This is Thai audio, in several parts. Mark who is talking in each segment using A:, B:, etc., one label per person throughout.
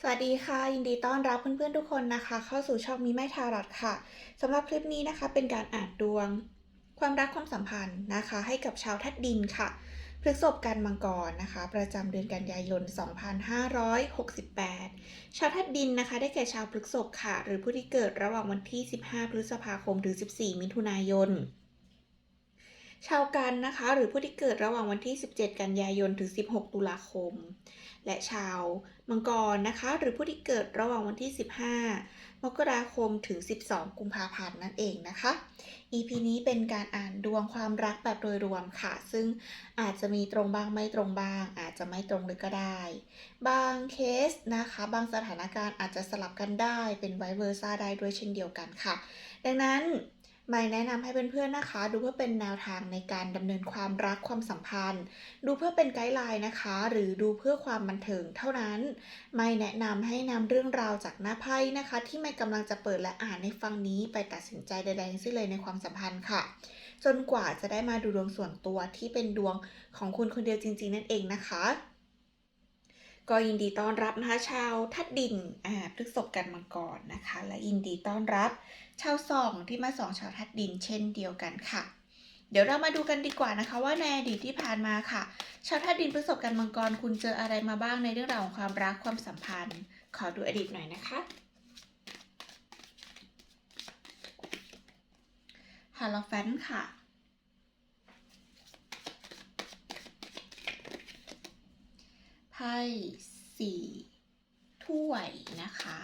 A: สวัสดีค่ะ ยินดีต้อนรับเพื่อนๆทุกคนนะคะ เข้าสู่ช่องมีไม่ทารัตค่ะสำหรับคลิปนี้นะคะเป็นการอ่านดวง ความรักความสัมพันธ์นะคะ ให้กับชาวทัดดินค่ะพฤษภกันมังกรนะคะ ประจำเดือนกันยายน 2568 ชาวทัดดินนะคะ ได้แก่ชาวพฤษภค่ะ หรือผู้ที่เกิดระหว่างวันที่ 15 พฤษภาคมถึง 14 มิถุนายน ชาวกันนะคะ หรือผู้ที่เกิดระหว่างวันที่ 17 กันยายนถึง 16 ตุลาคม และชาวมังกรนะคะ หรือผู้ที่เกิดระหว่างวันที่ 15 มกราคมถึง 12 กุมภาพันธ์นั่นเองนะคะ EP นี้เป็นการอ่านดวงความรักแบบโดยรวมค่ะ ซึ่งอาจจะมีตรงบ้างไม่ตรงบ้าง อาจจะไม่ตรงเลยก็ได้ บางเคสนะคะ บางสถานการณ์อาจจะสลับกันได้เป็นไวเวอร์ซ่าได้ด้วยเช่นเดียวกันค่ะ ดังนั้น ไม่แนะนำให้เพื่อนๆนะคะ ดูเพื่อเป็นแนวทางในการดำเนินความรักความสัมพันธ์ ดูเพื่อเป็นไกด์ไลน์นะคะ หรือดูเพื่อความบันเทิงเท่านั้น ไม่แนะนำให้นำเรื่องราวจากหน้าไพ่นะคะ ที่ไม่กำลังจะเปิดและอ่านในฟังนี้ ไปตัดสินใจใดๆทั้งสิ้นเลยในความสัมพันธ์ค่ะ จนกว่าจะได้มาดูดวงส่วนตัวที่เป็นดวงของคุณคนเดียวจริง ๆ นั่นเองนะคะ ก็ยินดีต้อนรับนะคะชาวทัดดินอ่าพฤษภกันมังกรนะคะ และยินดีต้อนรับชาวสองที่มาสองชาวทัดดินเช่นเดียวกันค่ะ เดี๋ยวเรามาดูกันดีกว่านะคะ ว่าในอดีตที่ผ่านมาค่ะ ชาวธาตุดินพฤษภกันมังกรคุณเจออะไรมาบ้างในเรื่องราวของความรักความสัมพันธ์ ขอดูอดีตหน่อยนะคะฮาโลแฟนค่ะ ไพ่สี่ถ้วยนะคะ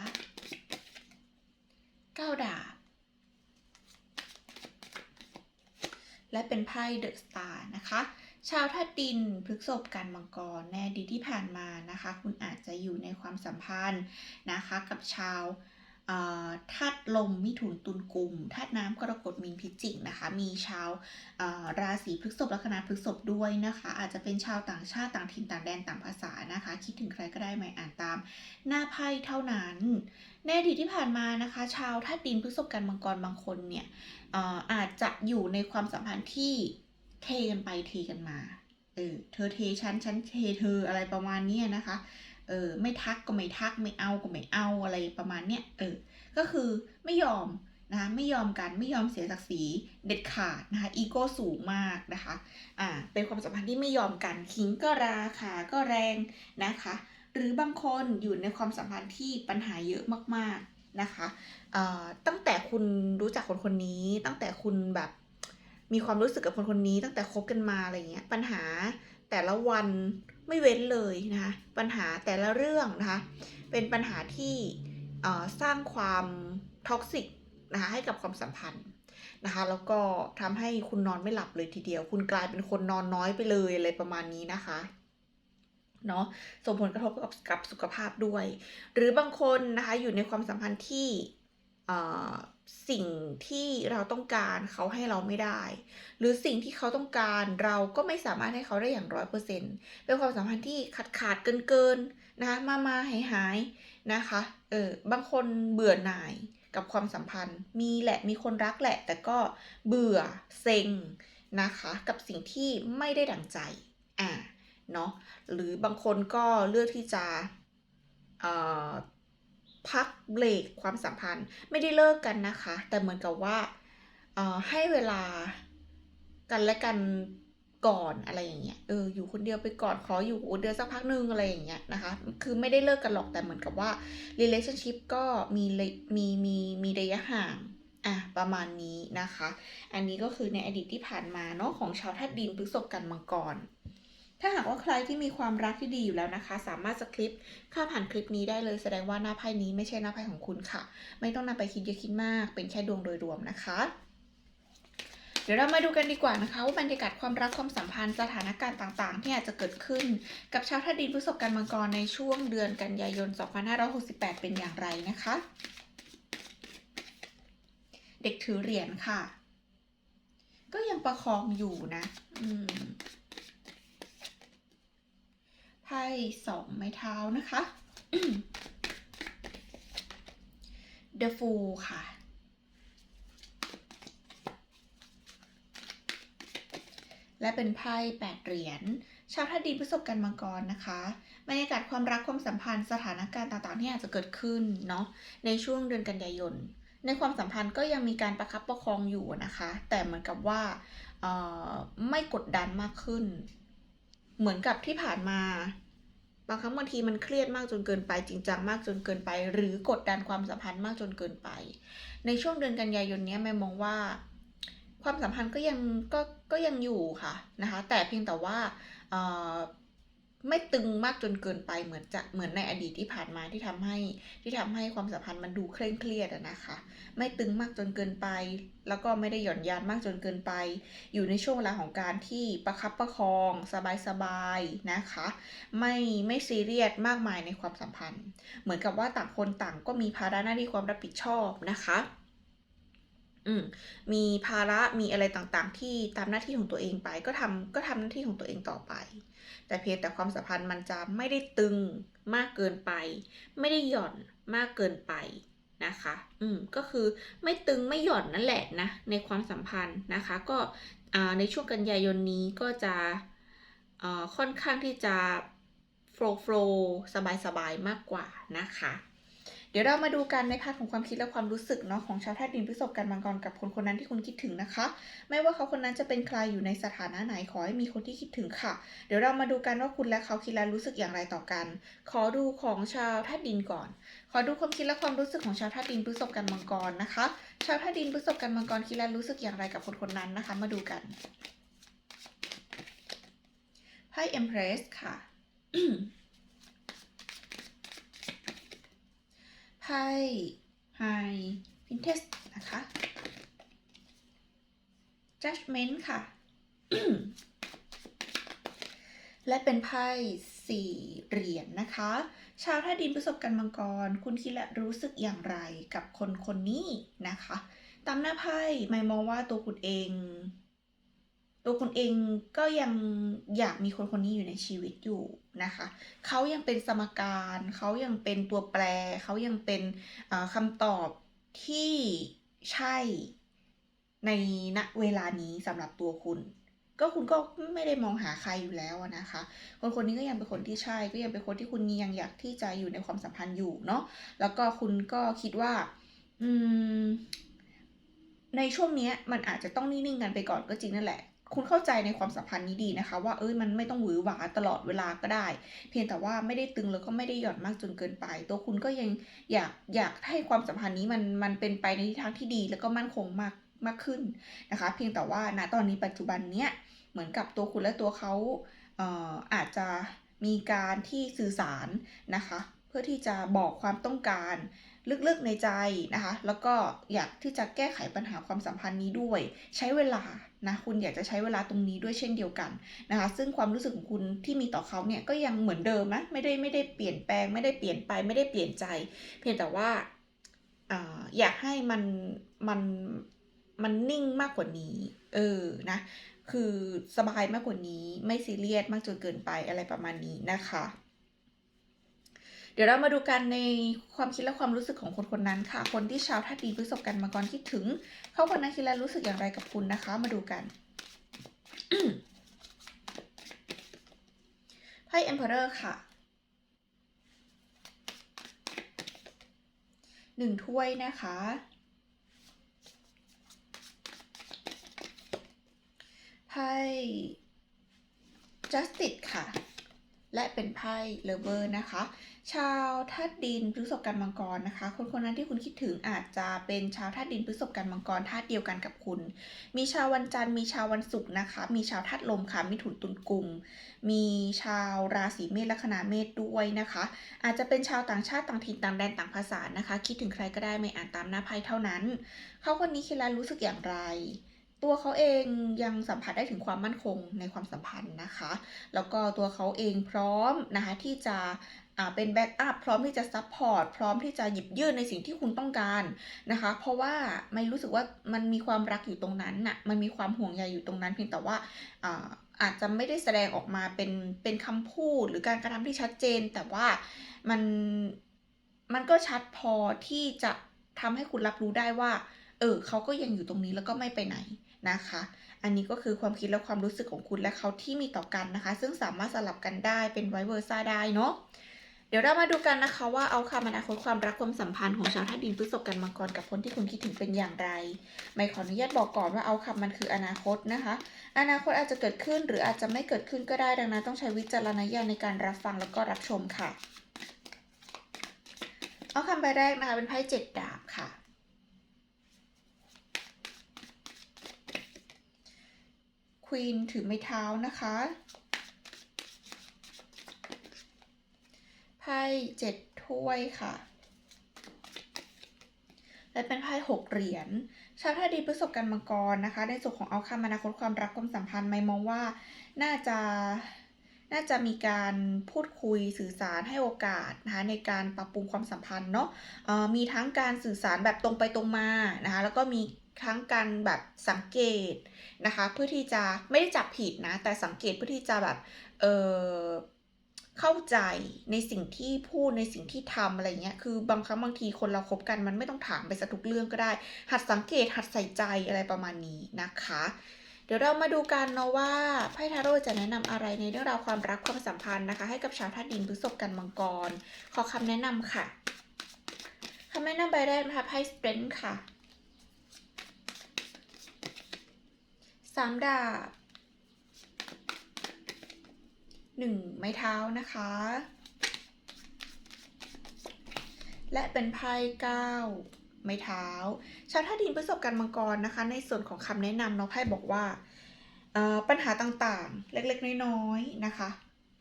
A: เก้าดาบ และเป็นไพ่เดอะสตาร์นะคะ ชาวธาตุดินพฤษบกันมังกรในอดีตที่ผ่านมานะคะ คุณอาจจะอยู่ในความสัมพันธ์นะคะกับชาว ธาตุลมมิถุนตุลกุมธาตุน้ำกรกฎมีนพิจิกนะคะ มีชาวราศีพฤษภลัคนาพฤษภด้วยนะคะ อาจจะเป็นชาวต่างชาติต่างถิ่นต่างแดนต่างภาษานะคะ คิดถึงใครก็ได้ไหมอ่านตาม หน้าไพ่เท่านั้น ในอดีตที่ผ่านมานะคะ ชาวธาตุดินพฤษภกันมังกรบางคนเนี่ยอาจจะอยู่ในความสัมพันธ์ที่เทกันไปเทกันมาเออเธอเทฉันฉันเทเธออะไรประมาณนี้นะคะ เออไม่ทักก็ไม่ทักไม่เอาก็ไม่เอาอะไรประมาณเนี้ยเออก็คือไม่ยอมนะคะไม่ยอมกันไม่ยอมเสียศักดิ์ศรีเด็ดขาดนะคะอีโก้สูงมากนะคะอ่าเป็นความสัมพันธ์ที่ไม่ยอมกันขิงก็ราขาก็แรงนะคะ หรือบางคนอยู่ในความสัมพันธ์ที่ปัญหาเยอะมากๆนะคะเอ่อตั้งแต่คุณรู้จักคนคนนี้ตั้งแต่คุณแบบมีความรู้สึกกับคนคนนี้ตั้งแต่คบกันมาอะไรเงี้ยปัญหาแต่ละวัน ไม่เว้นเลยนะคะปัญหาแต่ละเรื่องนะคะเป็นปัญหาที่สร้างความท็อกซิกนะคะให้กับความสัมพันธ์นะคะแล้วก็ทำให้คุณนอนไม่หลับเลยทีเดียว คุณกลายเป็นคนนอนน้อยไปเลยอะไรประมาณนี้นะคะเนาะส่งผลกระทบกับกับสุขภาพด้วย หรือบางคนนะคะอยู่ในความสัมพันธ์ที่ สิ่งที่เราต้องการเขาให้เราไม่ได้ หรือสิ่งที่เขาต้องการเราก็ไม่สามารถให้เขาได้อย่างร้อยเปอร์เซ็นต์เป็นความสัมพันธ์ที่ขาดขาดเกินเกินๆนะคะมามาหายหายๆนะคะเออบางคนเบื่อหน่ายกับความสัมพันธ์ มีแหละมีคนรักแหละ แต่ก็เบื่อเซ็งนะคะ กับสิ่งที่ไม่ได้ดั่งใจอ่าเนาะหรือบางคนก็เลือกที่จะเอ่อ พักเบรกความสัมพันธ์ไม่ได้เลิกกันนะคะ แต่เหมือนกับว่าให้เวลากันและกันก่อนอะไรอย่างเงี้ยเอออยู่คนเดียวไปก่อนขออยู่เดือนสักพักหนึงอะไรอย่างเงี้ยนะคะ คือไม่ได้เลิกกันหรอกแต่เหมือนกับว่า relationship ก็มีมีมีมีระยะห่างอะประมาณนี้นะคะ อันนี้ก็คือในอดีตที่ผ่านมาเนาะของชาวธาตุดินพฤษภกันมังกร ถ้าหากว่าใครที่มีความรักที่ดีอยู่แล้วนะคะ สามารถสคริปข้ามผ่านคลิปนี้ได้เลย แสดงว่าหน้าไพ่นี้ไม่ใช่หน้าไพ่ของคุณค่ะ ไม่ต้องนำไปคิดเยอะคิดมาก เป็นแค่ดวงโดยรวมนะคะ เดี๋ยวเรามาดูกันดีกว่านะคะ ว่าบรรยากาศความรักความสัมพันธ์สถานการณ์ต่างๆ ที่อาจจะเกิดขึ้น กับชาวธาตุดินพฤษภกันมังกรในช่วงเดือนกันยายน 2568 เป็นอย่างไรนะคะ เด็กถือเหรียญค่ะ ก็ยังประคองอยู่นะ อืม ไพ่สองไม้เท้านะคะ The Fool ค่ะ และเป็นไพ่แปดเหรียญ ชาวธาตุดินพฤษภกันมังกรนะคะบรรยากาศความรักความสัมพันธ์สถานการณ์ต่างๆที่อาจจะเกิดขึ้นเนาะในช่วงเดือนกันยายน ในความสัมพันธ์ก็ยังมีการประคับประคองอยู่นะคะ แต่เหมือนกับว่าไม่กดดันมากขึ้น เหมือนกับที่ผ่านมา บางครั้งบางทีมันเครียดมากจนเกินไป จริงจังมากจนเกินไป หรือกดดันความสัมพันธ์มากจนเกินไป ในช่วงเดือนกันยายนนี้แม่มองว่า ความสัมพันธ์ก็ยังก็ก็ยังอยู่ค่ะนะคะ แต่เพียงแต่ว่าเอ่อ ไม่ตึงมากจนเกินไปเหมือนจะเหมือนในอดีตที่ผ่านมาที่ทำให้ที่ทำให้ความสัมพันธ์มันดูเคร่งเครียดนะคะ ไม่ตึงมากจนเกินไป แล้วก็ไม่ได้หย่อนยานมากจนเกินไป อยู่ในช่วงเวลาของการที่ประคับประคอง สบายๆนะคะ ไม่ไม่ซีเรียสมากมายในความสัมพันธ์ เหมือนกับว่าต่างคนต่างก็มีภาระหน้าที่ความรับผิดชอบนะคะ อืมมีภาระมีอะไรต่างๆ ที่ตามหน้าที่ของตัวเองไป ก็ทำก็ทำหน้าที่ของตัวเองต่อไป แต่เพียงแต่ความสัมพันธ์มันจะไม่ได้ตึงมากเกินไป ไม่ได้หย่อนมากเกินไปนะคะ อืม ก็คือไม่ตึงไม่หย่อนนั่นแหละนะ ในความสัมพันธ์นะคะ ก็ในช่วงกันยายนนี้ก็จะค่อนข้างที่จะโฟล์โฟล์สบายๆ มากกว่านะคะ เดี๋ยวเรามาดูกันในพาร์ทของความคิดและความรู้สึกเนาะของชาวธาตุดินพฤษภกันมังกรกับคนคนนั้นที่คุณคิดถึงนะคะ ไม่ว่าเขาคนนั้นจะเป็นใครอยู่ในสถานะไหนขอให้มีคนที่คิดถึงค่ะ เดี๋ยวเรามาดูกันว่าคุณและเขาคิดและรู้สึกอย่างไรต่อกัน ขอดูของชาวธาตุดินก่อน ขอดูความคิดและความรู้สึกของชาวธาตุดินพฤษภกันมังกรนะคะ ชาวธาตุดินพฤษภกันมังกรคิดและรู้สึกอย่างไรกับคนคนนั้นนะคะ มาดูกันไพ่ Empress ค่ะ ไพ่ High Princess นะคะ Judgment ค่ะ และเป็นไพ่สี่เหรียญนะคะ ชาวท่าดินประสบการณ์มังกร คุณคิดและรู้สึกอย่างไรกับคนคนนี้นะคะ ตามหน้าไพ่ไม่มองว่าตัวคุณเอง ตัวคุณเองก็ยังอยากมีคนคนนี้อยู่ในชีวิตอยู่นะคะ เขายังเป็นสมการ เขายังเป็นตัวแปร เขายังเป็นคำตอบที่ใช่ในณเวลานี้สำหรับตัวคุณ ก็คุณก็ไม่ได้มองหาใครอยู่แล้วนะคะ คนคนนี้ก็ยังเป็นคนที่ใช่ ก็ยังเป็นคนที่คุณยังอยากที่จะอยู่ในความสัมพันธ์อยู่เนาะ แล้วก็คุณก็คิดว่า อืมในช่วงนี้มันอาจจะต้องนิ่งๆกันไปก่อนก็จริงนั่นแหละ คุณเข้าใจในความสัมพันธ์นี้ดีนะคะ ว่าเอ้ยมันไม่ต้องหวือหวาตลอดเวลาก็ได้ เพียงแต่ว่าไม่ได้ตึงแล้วก็ไม่ได้หย่อนมากจนเกินไป ตัวคุณก็ยังอยากอยากให้ความสัมพันธ์นี้มันมันเป็นไปในทิศทางที่ดี แล้วก็มั่นคงมากมากขึ้นนะคะ เพียงแต่ว่าณตอนนี้ปัจจุบันเนี้ยเหมือนกับตัวคุณและตัวเขาเอ่ออาจจะมีการที่สื่อสารนะคะ เพื่อที่จะบอกความต้องการ ลึกๆในใจนะคะ แล้วก็อยากที่จะแก้ไขปัญหาความสัมพันธ์นี้ด้วย ใช้เวลานะคุณอยากจะใช้เวลาตรงนี้ด้วยเช่นเดียวกันนะคะ ซึ่งความรู้สึกของคุณที่มีต่อเขาเนี่ยก็ยังเหมือนเดิมนะไม่ได้ไม่ได้เปลี่ยนแปลง ไม่ได้เปลี่ยนไปไม่ได้เปลี่ยนใจ เพียงแต่ว่าออยากให้มันมันมันนิ่งมากกว่านี้ เออนะคือสบายมากกว่านี้ไม่ซีเรียสมากจนเกินไปอะไรประมาณนี้นะคะ เดี๋ยวเรามาดูกันในความคิดและความรู้สึกของคนคนนั้นค่ะ คนที่ชาวท่าตุดีพฤษภกันมาก่อนคิดถึง เขาคนนั้นคิดและรู้สึกอย่างไรกับคุณนะคะ มาดูกันไพ่ Emperor ค่ะหนึ่งถ้วยนะคะ ไพ่ Justice ค่ะ และเป็นไพ่ Lover นะคะ ชาวธาตุดินพฤษภกันมังกรนะคะ คนคนนั้นที่คุณคิดถึงอาจจะเป็นชาวธาตุดินพฤษภกันมังกรธาตุเดียวกันกับคุณ มีชาววันจันทร์มีชาววันศุกร์นะคะ มีชาวธาตุลมค่ะมิถุนตุลกุม มีชาวราศีเมษลัคนาเมษด้วยนะคะ อาจจะเป็นชาวต่างชาติต่างถิ่นต่างแดนต่างภาษานะคะ คิดถึงใครก็ได้ไม่อ่านตามหน้าไพ่เท่านั้น เขาคนนี้คิดแล้วรู้สึกอย่างไร ตัวเขาเองยังสัมผัสได้ถึงความมั่นคงในความสัมพันธ์นะคะ แล้วก็ตัวเขาเองพร้อมนะคะที่จะอ่าเป็นแบ็กอัพพร้อมที่จะซัพพอร์ตพร้อมที่จะหยิบยื่นในสิ่งที่คุณต้องการนะคะ เพราะว่าไม่รู้สึกว่ามันมีความรักอยู่ตรงนั้นน่ะมันมีความห่วงใยอยู่ตรงนั้น เพียงแต่ว่าอ่าอาจจะไม่ได้แสดงออกมาเป็นเป็นคำพูดหรือการกระทำที่ชัดเจน แต่ว่ามันมันก็ชัดพอที่จะทำให้คุณรับรู้ได้ว่า เออเขาก็ยังอยู่ตรงนี้แล้วก็ไม่ไปไหน นะคะ อันนี้ก็คือความคิดและความรู้สึกของคุณและเขาที่มีต่อกันนะคะ ซึ่งสามารถสลับกันได้เป็นไวเวอร์ซ่าได้เนาะเดี๋ยวเรามาดูกันนะคะว่าเอาคำอนาคตความรักความสัมพันธ์ของชาวธาตุดินพฤษภกันมังกรกับคนที่คุณคิดถึงเป็นอย่างไร ไม่ขออนุญาตบอกก่อนว่าเอาคำมันคืออนาคตนะคะ อนาคตอาจจะเกิดขึ้นหรืออาจจะไม่เกิดขึ้นก็ได้ดังนั้นต้องใช้วิจารณญาณในการรับฟังแล้วก็รับชมค่ะ เอาคำใบแรกนะคะเป็นไพ่เจ็ดดาบค่ะ ควีนถือไม้เท้านะคะไพ่เจ็ดถ้วยค่ะ และเป็นไพ่หกเหรียญ ชาวท่าดีพฤษภกันมังกรนะคะ ในส่วนของเอาคำอนาคตความรักความสัมพันธ์ไม่มองว่าน่าจะน่าจะมีการพูดคุยสื่อสารให้โอกาสนะคะในการปรับปรุงความสัมพันธ์เนาะมีทั้งการสื่อสารแบบตรงไปตรงมานะคะแล้วก็มี ทั้งการแบบสังเกตนะคะ เพื่อที่จะไม่ได้จับผิดนะ แต่สังเกตเพื่อที่จะแบบเออเข้าใจในสิ่งที่พูดในสิ่งที่ทำอะไรเงี้ย คือบางครั้งบางทีคนเราคบกันมันไม่ต้องถามไปซะทุกเรื่องก็ได้ หัดสังเกตหัดใส่ใจอะไรประมาณนี้นะคะ เดี๋ยวเรามาดูกันเนาะว่าไพ่ทาโร่จะแนะนำอะไรในเรื่องราวความรักความสัมพันธ์นะคะ ให้กับชาวธาตุดินพฤษภกันมังกร ขอคำแนะนำค่ะคำแนะนำใบแรกนะคะไพ่สเตรนค่ะ สามดาบหนึ่งไม้เท้านะคะ และเป็นไพ่เก้าไม้เท้า ชาวท่าดินประสบการ์มังกรนะคะ ในส่วนของคำแนะนำเนาะไพ่บอกว่าปัญหาต่างๆ เล็กๆ น้อยๆ นะคะ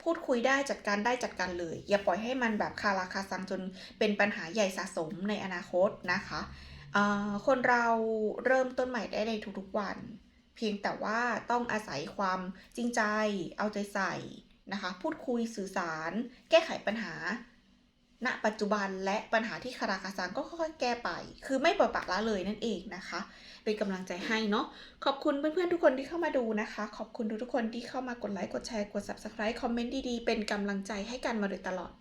A: พูดคุยได้จัดการได้จัดการเลย อย่าปล่อยให้มันแบบคาราคาซังจนเป็นปัญหาใหญ่สะสมในอนาคตนะคะ คนเราเริ่มต้นใหม่ได้ในทุกๆวัน เพียงแต่ว่าต้องอาศัยความจริงใจ เอาใจใส่นะคะ พูดคุยสื่อสาร แก้ไขปัญหา ณปัจจุบันและปัญหาที่คาราคาซังก็ค่อยๆแก้ไป คือไม่ปล่อยปละละเลยนั่นเองนะคะ เป็นกำลังใจให้เนาะ ขอบคุณเพื่อนๆทุกคนที่เข้ามาดูนะคะ ขอบคุณทุกๆคนที่เข้ามากดไลค์ กดแชร์ กด subscribe คอมเมนต์ดีๆ เป็นกำลังใจให้กันมาโดยตลอด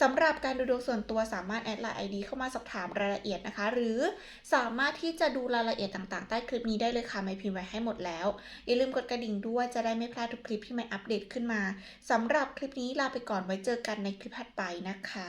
A: สำหรับการดูดวงส่วนตัวสามารถแอดไลน์ ID เข้ามาสอบถามรายละเอียดนะคะ หรือสามารถที่จะดูรายละเอียดต่างๆ ใต้คลิปนี้ได้เลยค่ะไม่พิมพ์ไว้ให้หมดแล้ว อย่าลืมกดกระดิ่งด้วยจะได้ไม่พลาดทุกคลิปที่ไม่อัปเดตขึ้นมาสำหรับคลิปนี้ลาไปก่อนไว้เจอกันในคลิปถัดไปนะคะ